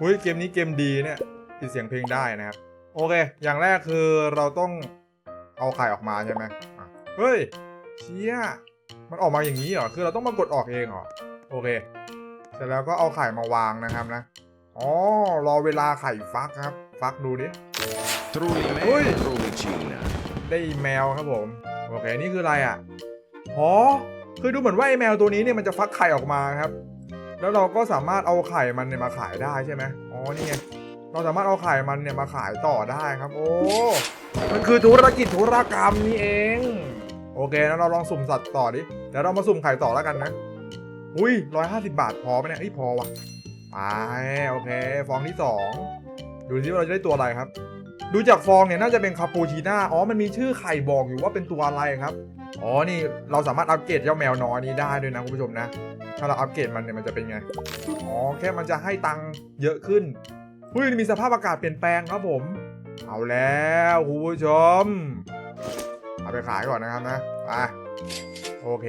หุ้ยเกมนี้เกมดีเนี่ยปิดเสียงเพลงได้นะครับ โอเค อย่างแรกคือเราต้องเอาไข่ออกมาใช่ไหมอะเฮ้ยเชี่ยมันออกมาอย่างนี้เหรอ คือเราต้องมากดออกเองเหรอ โอเค เสร็จแล้วก็เอาไข่มาวางนะครับนะ อ๋อ รอเวลาไข่ฟักครับ ฟักดูดิ Trulimena, Ui. Trumicina. ได้แมวครับผม โอเค นี่คืออะไรอะ อ๋อ คือดูเหมือนว่าไอ้แมวตัวนี้เนี่ยมันจะฟักไข่ออกมาครับ แล้วเราก็สามารถเอาไข่มันเนี่ยมาขายได้ใช่ไหมอ๋อนี่ไงเราสามารถเอาไข่มันเนี่ยมาขายต่อได้ครับ โอ้ มันคือธุรกิจธุรกรรมนี่เอง โอเคนะเราลองสุ่มสัตว์ต่อดิเดี๋ยวเรามาสุ่มไข่ต่อแล้วกันนะอุ้ยร้อยห้าสิบาทพอไหมเนี่ยอ้พอว่ะไปโอเค ฟองที่สองดูซิว่าเราจะได้ตัวอะไรครับ ดูจากฟองเนี่ยน่าจะเป็นคาปูชิน่าอ๋อมันมีชื่อไข่บอกอยู่ว่าเป็นตัวอะไรครับ อ๋อ นี่เราสามารถอัปเกรดเจ้าแมวน้อยนี้ได้ด้วยนะคุณผู้ชมนะ ถ้าเราอัปเกรดมันเนี่ยมันจะเป็นไง อ๋อ แค่มันจะให้ตังค์เยอะขึ้นหุ้ยมีสภาพอากาศเปลี่ยนแปลงครับผม เอาแล้วคุณผู้ชม เอาไปขายก่อนนะครับนะไปโอเค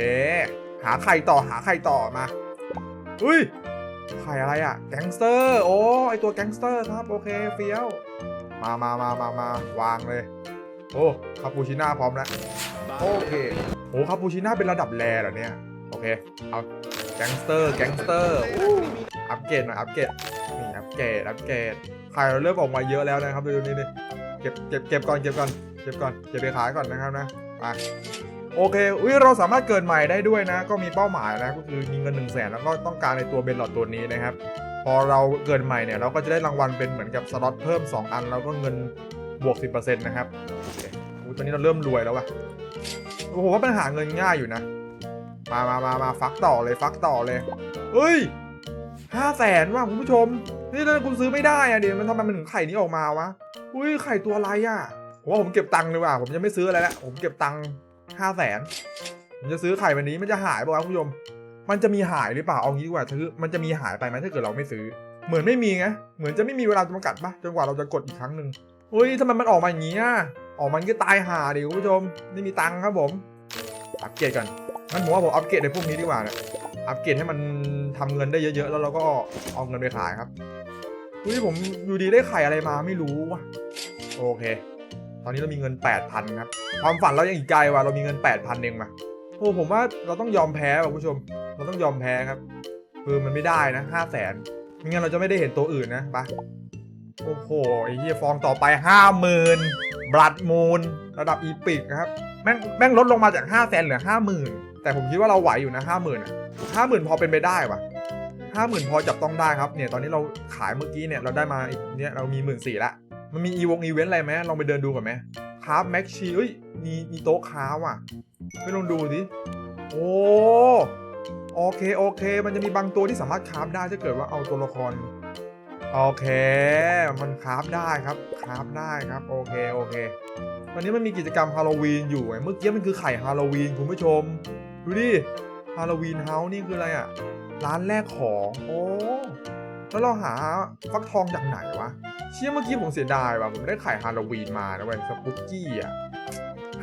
หาไข่ต่อหาไข่ต่อมาอุ้ยไข่อะไรอะแก๊งสเตอร์โอ้ไอตัวแก๊งสเตอร์ครับ โอเคเฟี้ยว มามามามามาวางเลย โอ้คาปูชิน่าพร้อมแล้ว โอเคโอ้คาปูชิน่าเป็นระดับแรเหรอเนี่ย โอเค เอาแก๊งสเตอร์แก๊งสเตอร์อู้อัปเกรดหน่อยอัปเกรดนี่อัปเกรดอัปเกรดไข่เราเริ่มออกมาเยอะแล้วนะครับดูนี่นี่เก็บเก็บเก็บก่อนเก็บก่อนเก็บก่อนเก็บไปขายก่อนนะครับนะไปโอเค อุ้ยเราสามารถเกิดใหม่ได้ด้วยนะ ก็มีเป้าหมายนะก็คือมีเงิน1นึ่งแสนแล้วก็ต้องการในตัวเบนหลอดตัวนี้นะครับ พอเราเกิดใหม่เนี่ยเราก็จะได้รางวัลเป็นเหมือนกับสล็อตเพิ่ม 2 อัน แล้วก็เงินบวก 10%นะครับโอเคอุ๊ยตอนนี้เราเริ่มรวยแล้ววะ โอ้โหว่าปัญหาเงินง่ายอยู่นะ มามามามาฟักต่อเลยฟักต่อเลยเฮ้ยห้าแสนว่ะคุณผู้ชม นี่ถ้าคุณซื้อไม่ได้อะเดี๋ยวมันทำไมมันถึงไข่นี้ออกมาวะอุ้ยไข่ตัวอะไรอะผมว่าผมเก็บตังค์เลยว่ะผมจะไม่ซื้ออะไรแล้วผมเก็บตังค์ห้าแสนผมจะซื้อไข่วันนี้มันจะหายป่าวะคุณผู้ชม มันจะมีหายหรือเปล่าเอางี้ดีกว่าคือมันจะมีหายไปไหมถ้าเกิดเราไม่ซื้อ เหมือนไม่มีไงเหมือนจะไม่มีเวลาจำกัดปะจนกว่าเราจะกดอีกครั้งหนึ่งเฮ้ยทำไมมันออกมาอย่างนี้อะ ออกมันก็ตายห่าดิคุณผู้ชมไม่มีตังค์ครับผม อัปเกรดกันงั้นผมว่าผมอัปเกรดในพวกนี้ดีกว่าเนี่ยอัปเกรดให้มันทำเงินได้เยอะๆ แล้วเราก็เอาเงินไปขายครับอุ้ยผมอยู่ดีได้ไข่อะไรมาไม่รู้ว่ะโอเค ตอนนี้เรามีเงิน 8,000 ครับ ความฝันเรายังอีกไกลว่ะเรามีเงิน 8,000เองมาโอ้ผมว่าเราต้องยอมแพ้ว่ะคุณผู้ชม เราต้องยอมแพ้ครับ คือมันไม่ได้นะห้าแสนไม่งั้นเราจะไม่ได้เห็นตัวอื่นนะไป โอ้โหไอ้เหี้ยฟองต่อไปห้าหมื่นบลัดมูนระดับอีพิกนะครับ แม่งแม่งลดลงมาจากห้าแสนเหลือห้าหมื่นแต่ผมคิดว่าเราไหวอยู่นะห้าหมื่นห้าหมื่นพอเป็นไปได้ว่ะห้าหมื่นพอจับต้องได้ครับเนี่ยตอนนี้เราขายเมื่อกี้เนี่ยเราได้มาอีกเนี่ยเรามีหมื่นสี่ละมันมีอีวงอีเวนต์อะไรไหมลองไปเดินดูก่อนไหมคราฟแม็กชีเอ้ยมีมีโต๊ะค้าว่ะไปลองดูสิโอ้โอเคโอเค มันจะมีบางตัวที่สามารถคราฟได้ถ้าเกิดว่าเอาตัวละคร โอเค มันคราฟได้ครับ คราฟได้ครับ โอเค โอเคตอนนี้มันมีกิจกรรมฮาโลวีนอยู่ไง เมื่อกี้มันคือไข่ฮาโลวีนคุณผู้ชม ดูดิ ฮาโลวีนเฮาส์นี่คืออะไรอะร้านแรกของ โอ้ แล้วเราหาฟักทองจากไหนวะ เชี่ยเมื่อกี้ผมเสียดายว่ะ ผมได้ไข่ฮาโลวีนมานะเว้ยสปุกกี้อะ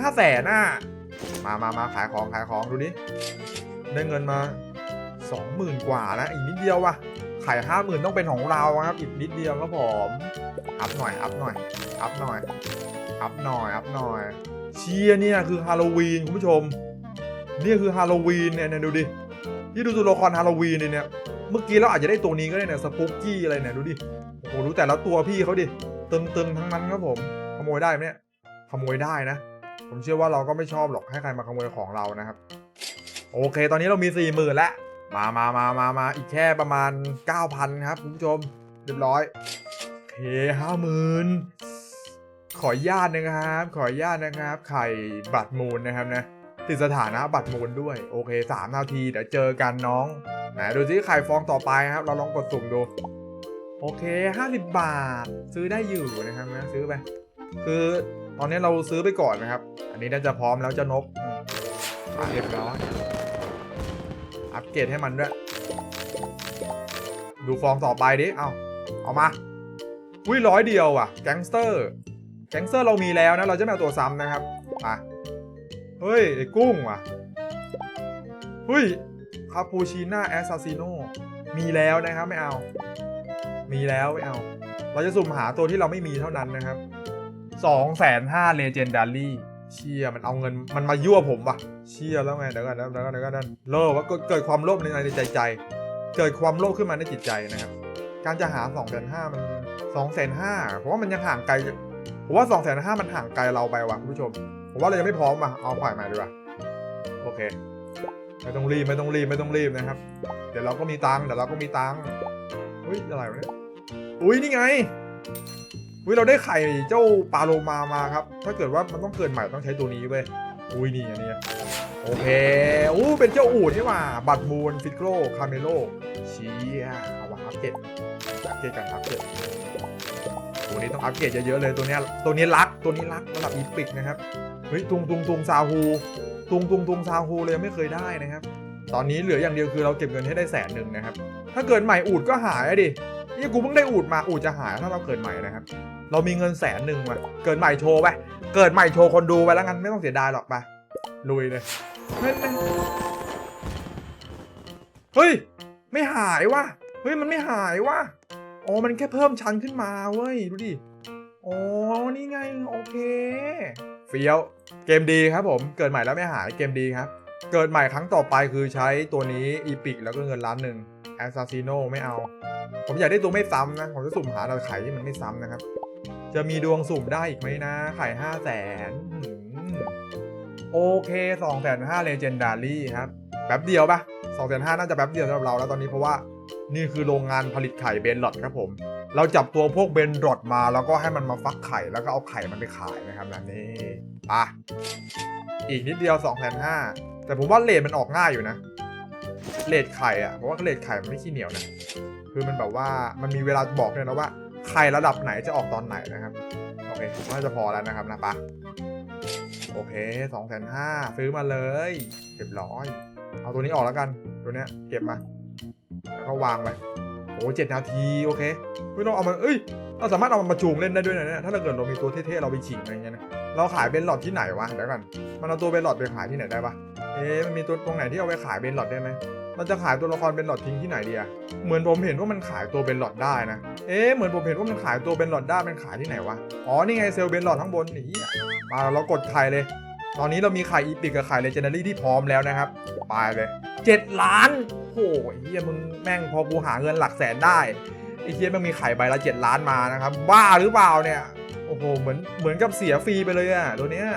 ห้าแสนน่ะ มามามาขายของขายของดูดิ ได้เงินมาสองหมื่นกว่านะอีกนิดเดียวว่ะ ขายห้าหมื่นต้องเป็นของเราครับอีกนิดเดียวครับผม อัพหน่อย อัพหน่อย อัพหน่อย อัพหน่อย อัพหน่อย เชียเนี่ยคือฮาโลวีนคุณผู้ชม นี่คือฮาโลวีนเนี่ยเนี่ยดูดิ ที่ดูตัวละครฮาโลวีนเนี่ย เมื่อกี้เราอาจจะได้ตัวนี้ก็ได้เนี่ยสปุกกี้อะไรเนี่ยดูดิ โอ้โหดูแต่ละตัวพี่เขาดิ ตึงๆทั้งนั้นครับผม ขโมยได้ไหมเนี่ย ขโมยได้นะ ผมเชื่อว่าเราก็ไม่ชอบหรอกให้ใครมาขโมยของเรานะครับ โอเค ตอนนี้เรามีสี่หมื่นแล้ว มามามามามาอีกแค่ประมาณ 9,000 ครับคุณผู้ชม เรียบร้อยเคห้าหมื่นขอญาตนะครับ ขอญาตนะครับ ไข่บัตรมูลนะครับนะติดสถานะบัตรมูลด้วย โอเค3นาทีเดี๋ยวเจอกันน้องไหนดูซิไข่ฟองต่อไปครับ เราลองกดสุ่มดู โอเค 50 บาท ซื้อได้อยู่นะครับนะซื้อไป คือตอนนี้เราซื้อไปก่อนนะครับ อันนี้น่าจะพร้อมแล้วเจ้านกอืมอะเรียบร้อย อัปเกรดให้มันด้วย ดูฟองต่อไปดิเอาเอามาอุ้ยร้อยเดียวอะ แก๊งสเตอร์ แก๊งสเตอร์เรามีแล้วนะ เราจะไม่เอาตัวซ้ำนะครับมาเฮ้ย ไอ้กุ้งว่ะเฮ้ยคาปูชิน่าแอสซาซิโนมีแล้วนะครับไม่เอา มีแล้วไม่เอา เราจะสุ่มหาตัวที่เราไม่มีเท่านั้นนะครับสองแสนห้าเลเจนดารี่ เชียมันเอาเงินมันมายั่วผมว่ะ เชียแล้วไงเดี๋ยวก่อนเดี๋ยวก่อนเดี๋ยวก่อนเดี๋ยวก่อนโลภว่าเกิดเกิดความโลภในในใจใจ เกิดความโลภขึ้นมาในจิตใจนะครับ การจะหา2องแสนห้ามัน2องแสนห้าเพราะว่ามันยังห่างไกลผมว่า2องแสนห้ามันห่างไกลเราไปว่ะคุณผู้ชมผมว่าเรายังไม่พร้อมว่ะเอาฝ่ายใหม่ดีกว่าโอเคไม่ต้องรีบไม่ต้องรีบไม่ต้องรีบนะครับ เดี๋ยวเราก็มีตังค์เดี๋ยวเราก็มีตังค์อุ้ยอะไรวะเนี่ยอุ้ยนี่ไง อุ้ยเราได้ไข่เจ้าปลาโลมามาครับ ถ้าเกิดว่ามันต้องเกิดใหม่ต้องใช้ตัวนี้เว้ยอุ้ยนี่อันนี้โอเคอู้เป็นเจ้าอูดนี่ว่า บัตรมูนฟิโกรคาเมโลเชียเอาวะอัปเกรดอัปเกรดกันอัปเกรดตัวนี้ต้องอัปเกรดเยอะๆเลยตัวนี้ตัวนี้รักตัวนี้รักระดับอีพิกนะครับเฮ้ยตุงตุงตุงซาฮูตุงตุงตุงซาฮูเลยไม่เคยได้นะครับ ตอนนี้เหลืออย่างเดียวคือเราเก็บเงินให้ได้แสนหนึ่งนะครับ ถ้าเกิดใหม่อูดก็หายดินี่กูเพิ่งได้อูดมาอูดจะหายถ้าเราเกิดใหม่นะครับ เรามีเงินแสนหนึ่งว่ะ เกิดใหม่โชว์ไป เกิดใหม่โชว์คนดูไปแล้วกันไม่ต้องเสียดายหรอกไป ลุยเลย เฮ้ย ไม่หายว่ะ เฮ้ยมันไม่หายว่ะ อ๋อ มันแค่เพิ่มชั้นขึ้นมาเว้ย ดูดิ อ๋อ นี่ไง โอเค เฟี้ยว เกมดีครับผม เกิดใหม่แล้วไม่หาย เกมดีครับ เกิดใหม่ครั้งต่อไปคือใช้ตัวนี้อีพิกแล้วก็เงินล้านหนึ่งแอสซาซิโนไม่เอา ผมอยากได้ตัวไม่ซ้ำนะ ผมจะสุ่มหาเราไข่ที่มันไม่ซ้ำนะครับ จะมีดวงสุ่มได้อีกไหมนะไข่ห้าแสนโอเคสองแสนห้าเลเจนดารี่ครับ แป๊บเดียวปะสองแสนห้าน่าจะแป๊บเดียวสำหรับเราแล้วตอนนี้เพราะว่านี่คือโรงงานผลิตไข่เบนหลอดครับผม เราจับตัวพวกเบนหลอดมาแล้วก็ให้มันมาฟักไข่แล้วก็เอาไข่มันไปขายนะครับนั่นนี่อะอีกนิดเดียว2องแสนห้าแต่ผมว่าเลทมันออกง่ายอยู่นะเลทไข่อะเพราะว่าเลทไข่มันไม่ขี้เหนียวนะคือมันแบบว่ามันมีเวลาบอกเลยนะว่า ใครระดับไหนจะออกตอนไหนนะครับ โอเคน่าจะพอแล้วนะครับนะปะโอเคสองแสนห้าซื้อมาเลยเรียบร้อย เอาตัวนี้ออกแล้วกัน ตัวเนี้ยเก็บมา แล้วก็วางไป โอ้เจ็ดนาทีโอเคไม่ต้องเอามาเอ้ยเราสามารถเอามันมาจูงเล่นได้ด้วยนะเนี่ยถ้าเราเกิดเรามีตัวเท่ๆเราไปฉิงอะไรเงี้ยนะเราขายเบนหลอดที่ไหนวะเดี๋ยวก่อนมันเอาตัวเบนหลอดไปขายที่ไหนได้ปะเอ๊ะมันมีตัวตรงไหนที่เอาไปขายเบนหลอดได้ไหมเราจะขายตัวละครเบนหลอดทิ้งที่ไหนดีอะเหมือนผมเห็นว่ามันขายตัวเบนหลอดได้นะเอ๊ะเหมือนผมเห็นว่ามันขายตัวเบนหลอดได้มันขายที่ไหนวะอ๋อนี่ไงเซลล์เบนหลอดข้างบนนี่มาเรากดไข่เลย ตอนนี้เรามีไข่อีพิกกับไข่เลเจนดารี่ที่พร้อมแล้วนะครับไปเลยเจ็ดล้านโอ้ยเฮียมึงแม่งพอกูหาเงินหลักแสนได้ไอ้เฮียมันมีไข่ใบละเจ็ดล้านมานะครับ บ้าหรือเปล่าเนี่ยโอ้โหเหมือนเหมือนกับเสียฟรีไปเลยอะตัวเนี้ย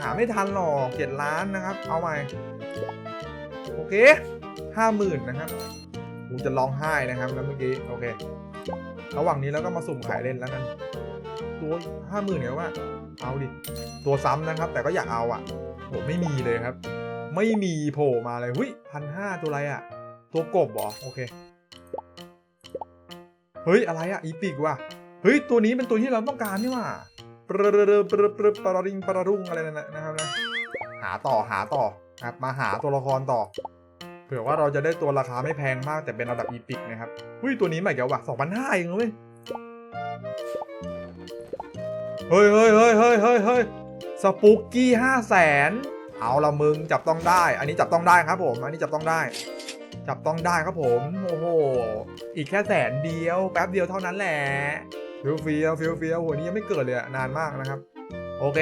หาไม่ทันหรอกเจ็ดล้านนะครับ เอาใหม่โอเคห้าหมื่นนะครับกูจะร้องไห้นะครับแล้วเมื่อกี้โอเค ระหว่างนี้แล้วก็มาสุ่มขายเล่นแล้วกันตัวห้าหมื่นเนี่ยว่า เอาดิ ตัวซ้ำนะครับ แต่ก็อยากเอาอะโหไม่มีเลยครับ ไม่มีโผล่มาเลยหุ้ยพันห้าตัวอะไรอะตัวกบเหรอโอเค เฮ้ยอะไรอะอีพิกว่ะ เฮ้ยตัวนี้เป็นตัวที่เราต้องการนี่ว่าปรรปรปรปรริงปรรุ่งอะไรนะนะครับนะหาต่อหาต่อครับมาหาตัวละครต่อ เผื่อว่าเราจะได้ตัวราคาไม่แพงมากแต่เป็นระดับอีพิกนะครับเฮ้ยตัวนี้ใหม่แกว่ะสองพันห้าเองเว้ย เฮ้ยเฮ้ยเฮ้ยเฮ้ยเฮ้ยเฮ้ยสปุกกี้ห้าแสนเอาละมึงจับต้องได้ อันนี้จับต้องได้ครับผม อันนี้จับต้องได้ จับต้องได้ครับผม โอ้โห อีกแค่แสนเดียว แป๊บเดียวเท่านั้นแหละฟิลฟียวฟิลฟียวหัวนี้ยังไม่เกิดเลยนานมากนะครับ โอเค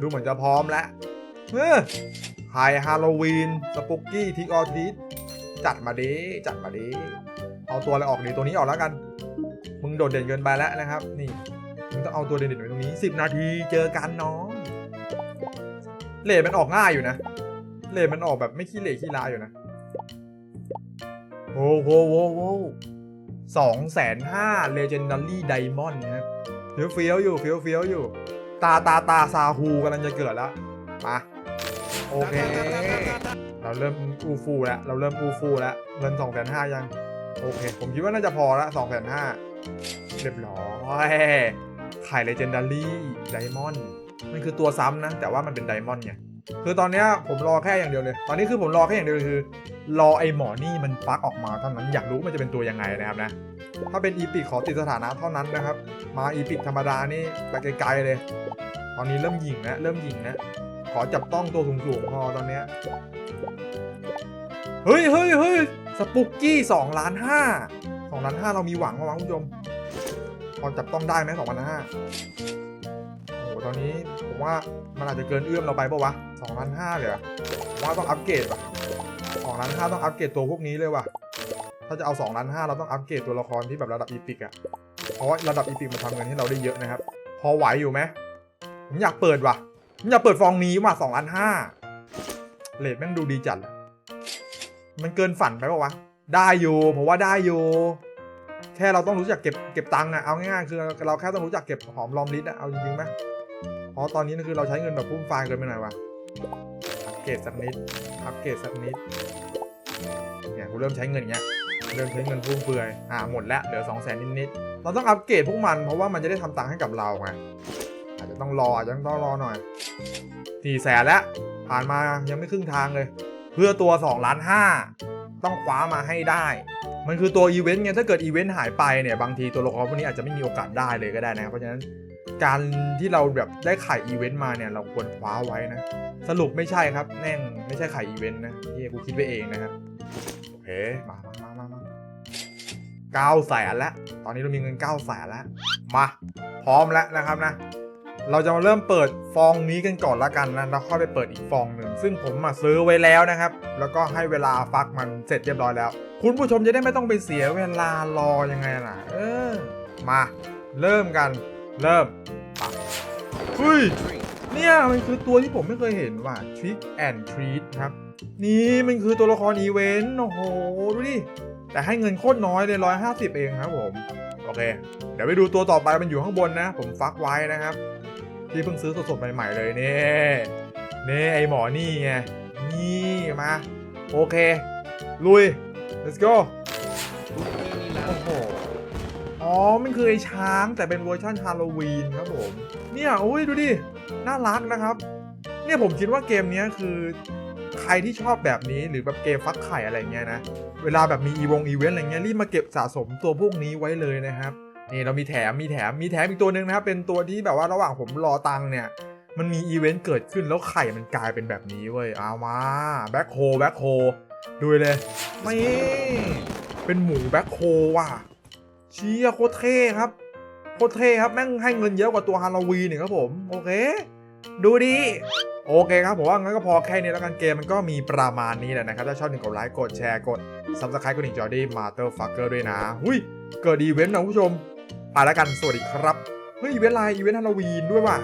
ดูเหมือนจะพร้อมแล้วเฮ้ยไฮฮาโลวีน สปุกกี้ทิกออทิสจัดมาดิ จัดมาดิ เอาตัวอะไรออกดีตัวนี้ออกแล้วกัน มึงโดดเด่นเกินไปแล้วนะครับ นี่ มึงต้องเอาตัวเด่นๆไว้ตรงนี้ 10 นาทีเจอกันน้องเลทมันออกง่ายอยู่นะ เลทมันออกแบบไม่ขี้เหร่ขี้ลาอยู่นะโอ้โหโว้โหสองแสนห้าเลเจนดารี่ไดมอนด์นะครับเฟี้ยวเฟี้ยวอยู่เฟี้ยวเฟี้ยวอยู่ ตาตาตาซาฮูกำลังจะเกิดแล้วมาโอเค เราเริ่มอูฟูแล้ว เราเริ่มอูฟูแล้วเงินสองแสนห้ายัง โอเค ผมคิดว่าน่าจะพอละสองแสนห้าเรียบร้อย ไข่เลเจนดารี่ไดมอนด์มันคือตัวซ้ำนะ แต่ว่ามันเป็นไดมอนด์ไงคือตอนนี้ผมรอแค่อย่างเดียวเลย ตอนนี้คือผมรอแค่อย่างเดียวคือ รอไอ้หมอนี่มันฟักออกมาเท่านั้นอยากรู้มันจะเป็นตัวยังไงนะครับนะ ถ้าเป็นอีพิกขอติดสถานะเท่านั้นนะครับ มาอีพิกธรรมดานี่ไปไกลๆเลย ตอนนี้เริ่มยิงนะเริ่มยิงนะ ขอจับต้องตัวสูงๆพอตอนเนี้ยเฮ้ยเฮ้ยเฮ้ยสปุกกี้สองล้านห้าสองล้านห้าเรามีหวังมาวะคุณผู้ชม อจับต้องได้ไหมสองล้านห้าโอ้โหตอนนี้ผมว่ามันอาจจะเกินเอื้อมเราไปปะวะสองล้านห้าเลยอผมว่าต้องอัปเกรดว่ะสองล้านห้าต้องอัปเกรดตัวพวกนี้เลยว่ะ ถ้าจะเอาสองล้านห้าเราต้องอัปเกรดตัวละครที่แบบระดับอีพิกอะเพราะว่าระดับอีพิกมันทำเงินให้เราได้เยอะนะครับ พอไหวอยู่ไหมผมอยากเปิดว่ะผมอยากเปิดฟองนี้ว่ะสองล้านห้าเลทแม่งดูดีจัด มันเกินฝันไปปะวะ ได้อยู่ผมว่าได้อยู่ แค่เราต้องรู้จักเก็บเก็บตังค์อะเอาง่ายๆคือเราแค่ต้องรู้จักเก็บหอมรอมริบอะเอาจริงๆไหมเพราะตอนนี้คือเราใช้เงินแบบฟุ่มฟายเกินไปหน่อยวะอัปเกรดสักนิดอัปเกรดสักนิดเนี่ยกูเริ่มใช้เงินอย่างเงี้ยเริ่มใช้เงินฟุ่มเฟือยอ่าหมดแล้วเหลือสองแสนนิดๆเราต้องอัปเกรดพวกมันเพราะว่ามันจะได้ทำตังค์ให้กับเราไงอาจจะต้องรออาจจะต้องรอหน่อยสี่แสนแล้วผ่านมายังไม่ครึ่งทางเลย เพื่อตัว2ล้านห้าต้องคว้ามาให้ได้ มันคือตัวอีเวนต์ไงถ้าเกิดอีเวนต์หายไปเนี่ยบางทีตัวละครพวกนี้อาจจะไม่มีโอกาสได้เลยก็ได้นะครับเพราะฉะนั้นการที่เราแบบได้ไข่อีเวนต์มาเนี่ยเราควรคว้าไว้นะ สรุปไม่ใช่ครับแน่งไม่ใช่ไข่อีเวนต์นะที่กูคิดไปเองนะครับโอเคมามามามามาเก้าแสนแล้วตอนนี้เรามีเงินเก้าแสนแล้วมาพร้อมแล้วนะครับนะ เราจะมาเริ่มเปิดฟองนี้กันก่อนละกันนะแล้วค่อยไปเปิดอีกฟองหนึ่งซึ่งผมมาซื้อไว้แล้วนะครับ แล้วก็ให้เวลาฟักมันเสร็จเรียบร้อยแล้ว คุณผู้ชมจะได้ไม่ต้องไปเสียเวลารอยังไงล่ะ เออ มา เริ่มกัน เริ่มเฮ้ยเนี่ยมันคือตัวที่ผมไม่เคยเห็นว่ะ Trick and Treat ครับ นี่มันคือตัวละครอีเวนต์โอ้โหดูดิแต่ให้เงินโคตรน้อยเลยร้อยห้าสิบเองครับผม โอเค เดี๋ยวไปดูตัวต่อไปมันอยู่ข้างบนนะ ผมฟักไว้นะครับ ที่เพิ่งซื้อสดๆใหม่ๆเลยนี่นี่ไอหมอนี่ไงนี่มาโอเค ลุย let's go โอ้โหอ๋อ มันคือไอช้างแต่เป็นเวอร์ชันฮาโลวีนครับผม เนี่ยโอ้ยดูดิ น่ารักนะครับ เนี่ยผมคิดว่าเกมนี้คือใครที่ชอบแบบนี้หรือแบบเกมฟักไข่อะไรเงี้ยนะ เวลาแบบมีอีวงอีเวนต์อะไรเงี้ยรีบมาเก็บสะสมตัวพวกนี้ไว้เลยนะครับ นี่เรามีแถมมีแถมมีแถมอีกตัวหนึ่งนะครับเป็นตัวที่แบบว่าระหว่างผมรอตังค์เนี่ยมันมีอีเวนต์เกิดขึ้นแล้วไข่มันกลายเป็นแบบนี้เว้ยเอามาแบ็คโฮแบ็คโฮดูเลยไม่เป็นหมูแบ็คโฮว่ะเชียโคตรเท่ครับโคตรเท่ครับแม่งให้เงินเยอะกว่าตัวฮาโลวีนอีกครับผมโอเค ดูดีโอเคครับผมว่างั้นก็พอแค่นี้แล้วกันเกมมันก็มีประมาณนี้แหละนะครับ ถ้าชอบหนึ่งกดไลค์กดแชร์กด Subscribe กดหนึ่งจอดี้มาเตอร์ฟักเกอร์ด้วยนะ หุยเกิดอีเวนต์นะผู้ชม ไปแล้วกันสวัสดีครับ เฮ้ยอีเวนต์ไลน์อีเวนต์ฮาโลวีนด้วยว่ะ